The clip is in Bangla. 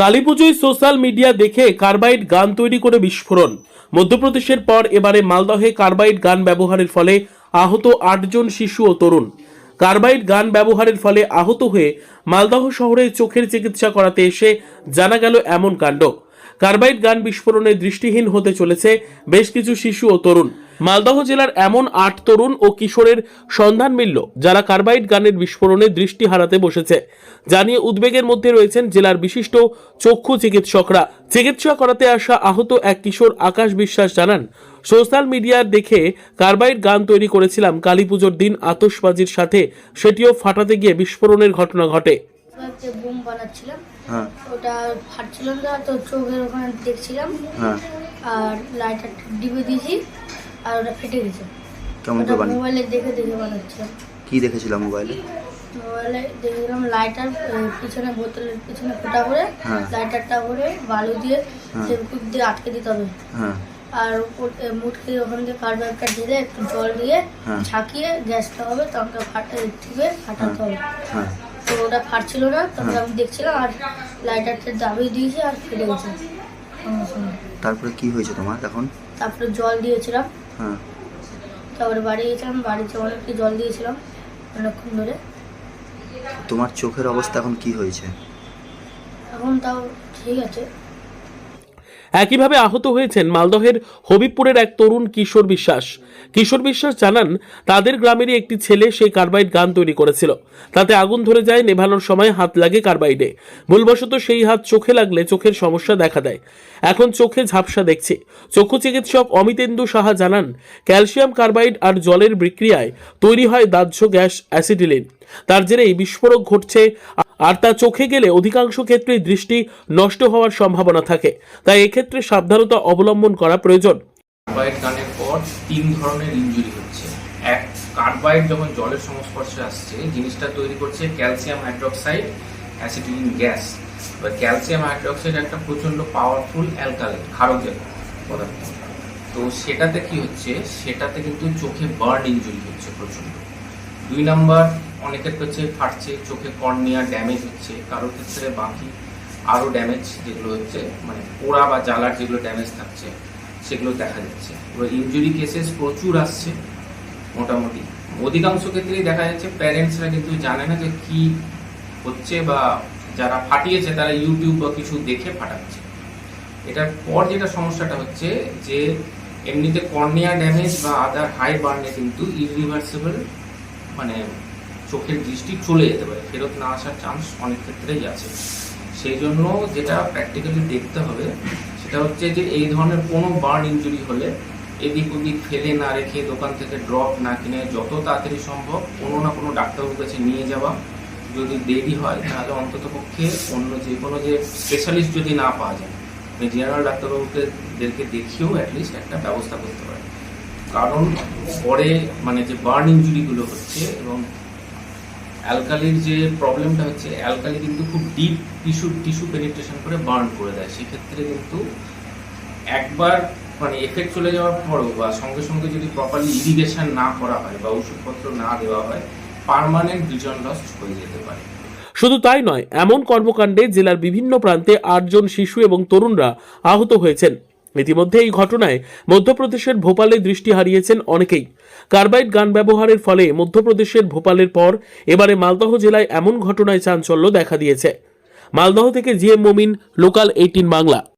কালীপুজোয় সোশ্যাল মিডিয়া দেখে কার্বাইড গান তৈরি করে বিস্ফোরণ। মধ্যপ্রদেশের পর এবারে মালদহে কার্বাইড গান ব্যবহারের ফলে আহত আটজন শিশু ও তরুণ। কার্বাইড গান ব্যবহারের ফলে আহত হয়ে মালদহ শহরে চোখের চিকিৎসা করাতে এসে জানা গেল এমন কাণ্ড। কার্বাইড গান বিস্ফোরণে দৃষ্টিহীন হতে চলেছে বেশ কিছু শিশু ও তরুণ। মালদহ জেলার এমন আট তরুণ ও কিশোরের সন্ধান মিলল যারা কার্বাইড গানের বিস্ফোরণে দৃষ্টি হারাতে বসেছে। জানিয়ে উদ্বেগের মধ্যে রয়েছেন জেলার বিশিষ্ট চক্ষু চিকিৎসকরা। চিকিৎসা করাতে আসা আহত এক কিশোর আকাশ বিশ্বাস জানান সোশ্যাল মিডিয়ার দেখে কার্বাইড গান তৈরি করেছিলাম কালী পুজোর দিন আতশবাজির সাথে। সেটিও ফাটাতে গিয়ে বিস্ফোরণের ঘটনা ঘটে। বোম বানাচ্ছিলাম। হ্যাঁ। ওটা ফাটছিল না তো চোখের ওখানে দেখছিলাম। হ্যাঁ। আর লাইটার ডিবে দিয়েছি। আর ওটা ফেটে গেছে। কেমন করে বানিয়ে মোবাইলে দেখে দেখে বানাচ্ছিলাম কি দেখেছিলাম মোবাইলে মোবাইলে দেখেছিলাম লাইটার পিছনে বোতলের পিছনে ফুটা করে হ্যাঁ। লাইটারটা করে বালু দিয়ে হ্যাঁ। সেরকম দিয়ে আটকে দিতে হবে। হ্যাঁ। আর এ, মুটকে ওখান থেকে কার্বাইডটা ঢেলে একটু জল দিয়ে হ্যাঁ। ঝাঁকিয়ে গ্যাসটা হবে তখন ফাটা টিপে ফাটাতে হবে। হ্যাঁ। তো ওটা ফাটছিল না তখন আমি দেখছিলাম আর লাইটারটা দাবিয়ে দিয়েছি আর ফেটে গেছে। তারপরে কি হয়েছে তোমার এখন? তারপরে জল দিয়েছিলাম। হ্যাঁ তারপরে বাড়ি গেছিলাম বাড়িতে অনেকটা জল দিয়েছিলাম অনেকক্ষণ ধরে। তোমার চোখের অবস্থা এখন কি হয়েছে? এখন তাও ঠিক আছে। একইভাবে আহত হয়েছেন মালদহের হবিবপুরের এক তরুণ কিশোর বিশ্বাস। কিশোর বিশ্বাস জানান, তাদের গ্রামেরই একটি ছেলে সেই কার্বাইড গান তৈরি করেছিল। তাতে আগুন ধরে যায়, নেভানোর সময় হাত লাগে কার্বাইডে। ভুলবশত সেই হাত চোখে লাগলে চোখের সমস্যা দেখা দেয়। এখন চোখে ঝাপসা দেখছে। চক্ষু চিকিৎসক অমিতেন্দু সাহা জানান, ক্যালসিয়াম কার্বাইড আর জলের বিক্রিয়ায় তৈরি হয় দাহ্য গ্যাস অ্যাসিডিলিন তার জেরেই বিস্ফোরক ঘটছে আর তা চোখে গেলে অধিকাংশ ক্ষেত্রেই দৃষ্টি নষ্ট হওয়ার সম্ভাবনা থাকে। তাই এক্ষেত্রে সাবধানতা অবলম্বন করা প্রয়োজন। কার্বাইড গানের পর তিন ধরনের ইনজুরি হচ্ছে। এক কার্বাইড যখন জলের সংস্পর্শে আসছে, জিনিসটা তৈরি করছে ক্যালসিয়াম হাইড্রোক্সাইড অ্যাসিটিলিন গ্যাস বা ক্যালসিয়াম হাইড্রোক্সাইড একটা প্রচণ্ড পাওয়ারফুল অ্যালকালাইন ক্ষারকীয় পদার্থ। তো সেটাতে কি হচ্ছে? সেটাতে কিন্তু চোখে বার্ন ইনজুরি হচ্ছে প্রচণ্ড দুই নাম্বার অনেকের হচ্ছে ফাটছে, চোখে কর্নিয়া ড্যামেজ হচ্ছে, কারোর ক্ষেত্রে বাকি আরও ড্যামেজ যেগুলো হচ্ছে মানে পোড়া বা জ্বালার যেগুলো ড্যামেজ থাকছে, সেগুলো দেখা যাচ্ছে। এবার ইনজুরি কেসেস প্রচুর আসছে, মোটামুটি। অধিকাংশ ক্ষেত্রেই দেখা যাচ্ছে প্যারেন্টসরা কিন্তু জানে না যে কি হচ্ছে বা যারা ফাটিয়েছে তারা ইউটিউব বা কিছু দেখে ফাটাচ্ছে। এটার পর যেটা সমস্যাটা হচ্ছে যে এমনিতে কর্নিয়া ড্যামেজ বা আদার হাই বার্নে কিন্তু ইরিভার্সিবল মানে চোখের দৃষ্টি চলে যেতে পারে, ফেরত না আসার চান্স অনেক ক্ষেত্রেই আছে। সেই জন্য যেটা প্র্যাকটিক্যালি দেখতে হবে, সেটা হচ্ছে যে এই ধরনের কোনো বার্ন ইনজুরি হলে এদিক ওদিক ফেলে না রেখে দোকান থেকে ড্রপ না কিনে যত তাড়াতাড়ি সম্ভব কোনো না কোনো ডাক্তারবাবুর কাছে নিয়ে যাওয়া। যদি দেরি হয় তাহলে অন্তত পক্ষে অন্য যে কোনো যে স্পেশালিস্ট যদি না পাওয়া যায় জেনারেল ডাক্তারবাবুকে দেরকে দেখিয়েও অ্যাটলিস্ট একটা ব্যবস্থা করতে পারে কারণ পরে মানে যে বার্ন ইনজুরিগুলো হচ্ছে এবং অ্যালকালির যে প্রবলেমটা হচ্ছে, অ্যালকালি কিন্তু খুব ডিপ টিস্যু টিস্যু পেনিট্রেশন করে বার্ন করে দেয়। সেক্ষেত্রে কিন্তু একবার মানে এফেক্ট চলে যাওয়ার পরও বা সঙ্গে সঙ্গে যদি প্রপারলি ইরিগেশন না করা হয় বা ওষুধপত্র না দেওয়া হয় পার্মানেন্ট ভিজন লস হয়ে যেতে পারে। শুধু তাই নয়, এমন কর্মকাণ্ডে জেলার বিভিন্ন প্রান্তে আটজন শিশু এবং তরুণরা আহত হয়েছেন। ইতিমধ্যে এই ঘটনায় মধ্যপ্রদেশের ভোপালে দৃষ্টি হারিয়েছেন অনেকেই। কার্বাইড গান ব্যবহারের ফলে মধ্যপ্রদেশের ভোপালের পর এবারে মালদহ জেলায় এমন ঘটনায় চাঞ্চল্য দেখা দিয়েছে। মালদহ থেকে GM Momin, local eighteen Bangla.